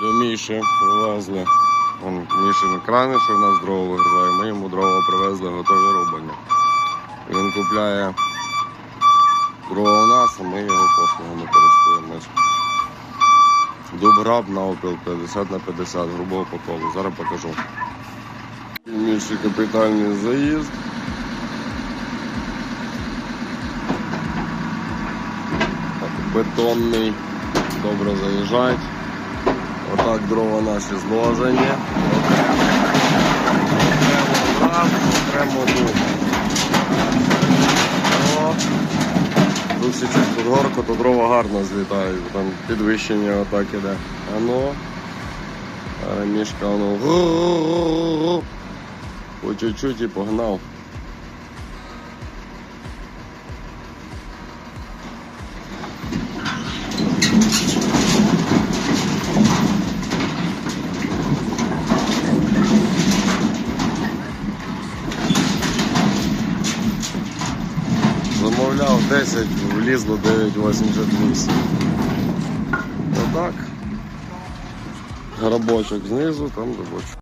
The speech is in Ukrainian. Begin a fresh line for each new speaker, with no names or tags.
До Міші привезли. Мішин крани, що в нас дрова вигружає. Ми йому дрова привезли готові рубані. Він купляє дрова у нас, а ми його послугами користуємось. Дуб граб на опіл 50 на 50, грубого по колу. Зараз покажу. Міші капітальний заїзд. Бетонний. Добре заїжджають. Отак дрова наші зложені. Окремо окремо дуб. О, Тут всі чуть під горку, то дрова гарно злітають, там підвищення отак іде. А ну, мішка воно по чуть-чуть і погнав. Замовляв 10, влізло 9,88. Отак. Грабочок знизу, там грабочок.